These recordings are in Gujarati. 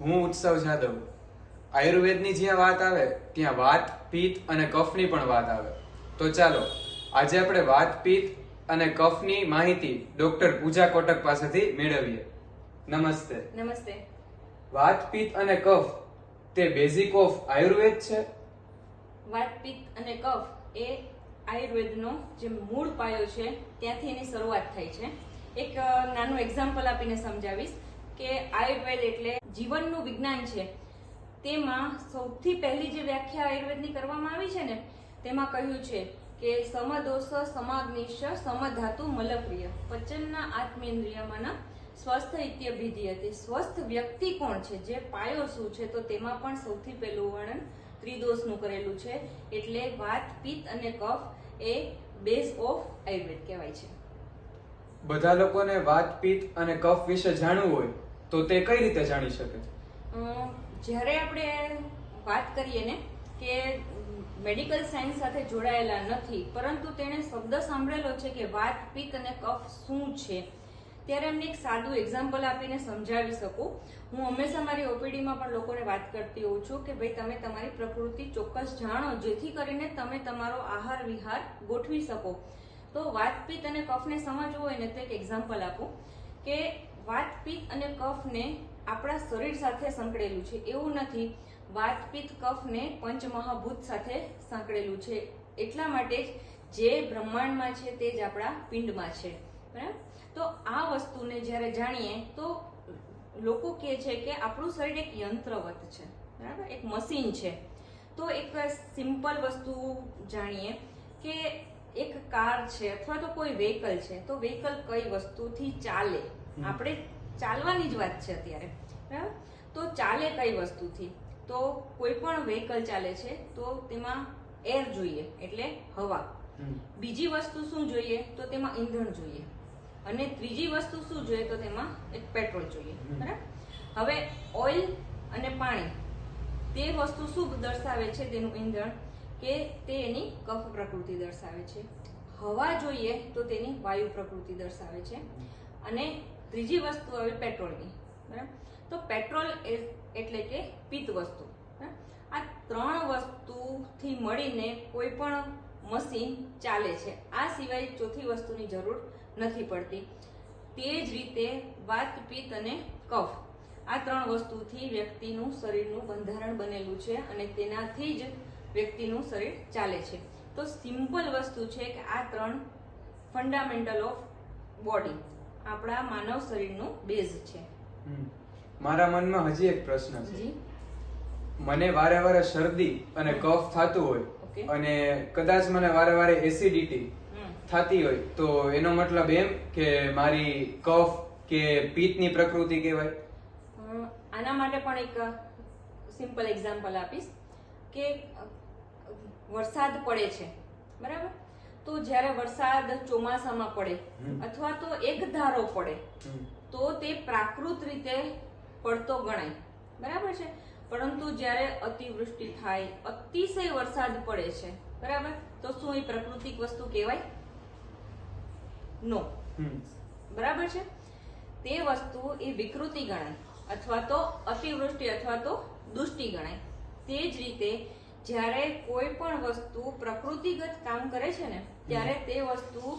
હું ઉત્સવ જાદવ. આયુર્વેદની જ્યાં વાત આવે ત્યાં વાત પિત્ત અને કફની પણ વાત આવે. તો ચાલો આજે આપણે વાત પિત્ત અને કફની માહિતી ડોક્ટર પૂજા કોટક પાસેથી મેળવીએ. નમસ્તે. નમસ્તે. વાત પિત્ત અને કફ તે બેઝિક ઓફ આયુર્વેદ છે? વાત પિત્ત અને કફ એ આયુર્વેદનો જે મૂળ પાયો છે ત્યાંથી એની શરૂઆત થઈ છે. એક નાનું એક્ઝામ્પલ આપીને સમજાવીશ. કે આયુર્વેદ એટલે જીવનનું વિજ્ઞાન છે. તેમાં સૌથી પહેલી જે વ્યાખ્યા આયુર્વેદની કરવામાં આવી છે ને, તેમાં કહ્યું છે કે સમદોષ સમાગ્નિશ સમધાતુ, મલપ્રિય. પચનના આત્મેન્દ્રિયમાંના સ્વસ્થ ઇત્યભિધિ હતી. સ્વસ્થ વ્યક્તિ કોણ છે? જે પાયો શું છે? તો તેમાં પણ સૌથી પહેલું વર્ણન ત્રિદોષનું કરેલું છે. એટલે વાત, પિત્ત અને કફ એ બેઝ ઓફ આયુર્વેદ કહેવાય છે. બધા લોકોને વાત, પિત્ત અને કફ વિશે જાણવું હોય તો તે કઈ રીતે જાણી શકે? જ્યારે આપણે વાત કરીએ ને કે મેડિકલ સાયન્સ સાથે જોડાયેલા નથી, પરંતુ તેણે શબ્દ સાંભળેલો છે કે વાત પિત્ત અને કફ શું છે, ત્યારે એમને એક સાદું એક્ઝામ્પલ આપીને સમજાવી શકું. હું હંમેશા મારી ઓપીડીમાં પણ લોકોને વાત કરતી હોઉં છું કે ભાઈ તમે તમારી પ્રકૃતિ ચોક્કસ જાણો, જેથી કરીને તમે તમારો આહાર, વિહાર ગોઠવી શકો. તો વાત અને કફને સમજવું હોય ને તો એક એક્ઝામ્પલ આપું. કે વાત અને કફને આપણા શરીર સાથે સંકળેલું છે. એવું નથી. વાત કફને પંચમહાભૂત સાથે સંકળેલું છે. એટલા માટે જ જે બ્રહ્માંડમાં છે તે જ આપણા પિંડમાં છે. બરાબર? તો આ વસ્તુને જ્યારે જાણીએ તો લોકો કહે છે કે આપણું શરીર એક યંત્રવત છે. બરાબર? એક મશીન છે. તો એક સિમ્પલ વસ્તુ જાણીએ કે એક કાર છે અથવા તો કોઈ વ્હીકલ છે. તો વ્હીકલ કઈ વસ્તુથી ચાલે. આપણે ચાલવાની જ વાત છે અત્યારે બરાબર? તો ચાલે કઈ વસ્તુથી? તો કોઈ પણ વ્હીકલ ચાલે છે તો તેમાં એર જોઈએ એટલે હવા. બીજી વસ્તુ શું જોઈએ? તો તેમાં ઈંધણ જોઈએ. અને ત્રીજી વસ્તુ શું જોઈએ? તો તેમાં એક પેટ્રોલ જોઈએ બરાબર? હવે ઓઇલ અને પાણી તે વસ્તુ શું દર્શાવે છે તેનું ઈંધણ? કે તે એની કફ પ્રકૃતિ દર્શાવે છે. હવા જોઈએ તો તેની વાયુ પ્રકૃતિ દર્શાવે છે. અને ત્રીજી વસ્તુ આવે પેટ્રોલની, બરાબર? તો પેટ્રોલ એટલે કે પિત્ત વસ્તુ? આ ત્રણ વસ્તુથી મળીને કોઈ પણ મશીન ચાલે છે. આ સિવાય ચોથી વસ્તુની જરૂર નથી પડતી. તે જ રીતે વાત પિત્ત અને કફ. આ ત્રણ વસ્તુથી વ્યક્તિનું શરીરનું બંધારણ બનેલું છે અને તેનાથી જ વ્યક્તિનું શરીર ચાલે છે. તો સિમ્પલ વસ્તુ છે કે આ ત્રણ ફંડામેન્ટલ ઓફ બોડી આપણા માનવ શરીરનું બેઝ છે. મારા મનમાં હજી એક પ્રશ્ન છે. મને વારે વારે શરદી અને કફ થતું હોય. અને કદાચ મને વારે વારે એસિડિટી. થતી હોય તો એનો મતલબ એમ કે મારી કફ કે પિત્તની પ્રકૃતિ કહેવાય? આના માટે પણ એક સિમ્પલ એક્ઝામ્પલ આપીશ કે વરસાદ પડે છે. બરાબર? તો જ્યારે વરસાદ ચોમાસામાં પડે અથવા તો એક ધારો પડે તો તે પ્રાકૃત રીતે પડતો ગણાય. બરાબર છે? પરંતુ જ્યારે અતિવૃષ્ટિ થાય અતિશય વરસાદ પડે છે બરાબર? તો શું એ પ્રાકૃતિક વસ્તુ કહેવાય? નો બરાબર છે? તે વસ્તુ એ વિકૃતિ ગણાય અથવા તો અતિવૃષ્ટિ અથવા તો દુષ્ટિ ગણાય. તે જ રીતે જ્યારે કોઈ પણ વસ્તુ પ્રકૃતિગત કામ કરે છે ને ત્યારે તે વસ્તુ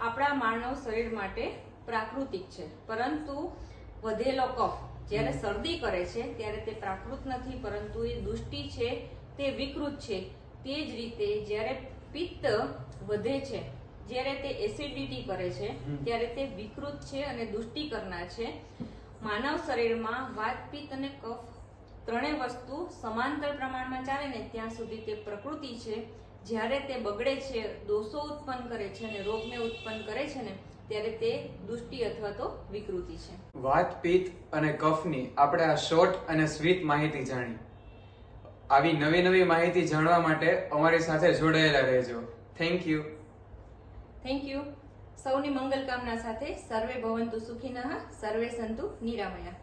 આપણા માનવ શરીર માટે પ્રાકૃતિક છે. પરંતુ વધેલો કફ જ્યારે શરદી કરે છે ત્યારે તે પ્રાકૃત નથી પરંતુ એ દુષ્ટિ છે તે વિકૃત છે. તે જ રીતે જ્યારે પિત્ત વધે છે જ્યારે તે એસિડિટી કરે છે ત્યારે તે વિકૃત છે અને દુષ્ટિ કરનાર છે. માનવ શરીરમાં વાત પિત્ત અને કફ ત્રણેય વસ્તુ સમાંતર પ્રમાણમાં ચાલે ને ત્યાં સુધી તે પ્રકૃતિ છે. જ્યારે તે બગડે છે દોષો ઉત્પન્ન કરે છે અને રોગને ઉત્પન્ન કરે છે ને ત્યારે તે દુષ્ટિ અથવા તો વિકૃતિ છે. વાત પિત્ત અને કફની આપણે આ શોર્ટ અને સ્વીટ માહિતી જાણી. આવી નવી નવી માહિતી જાણવા માટે અમારી સાથે જોડાયેલા રહેજો. થેન્ક યુ થેન્ક યુ સૌની મંગલ કામના સાથે સર્વે ભવંતુ સુખીનઃ સર્વે સંતુ નિરામયા.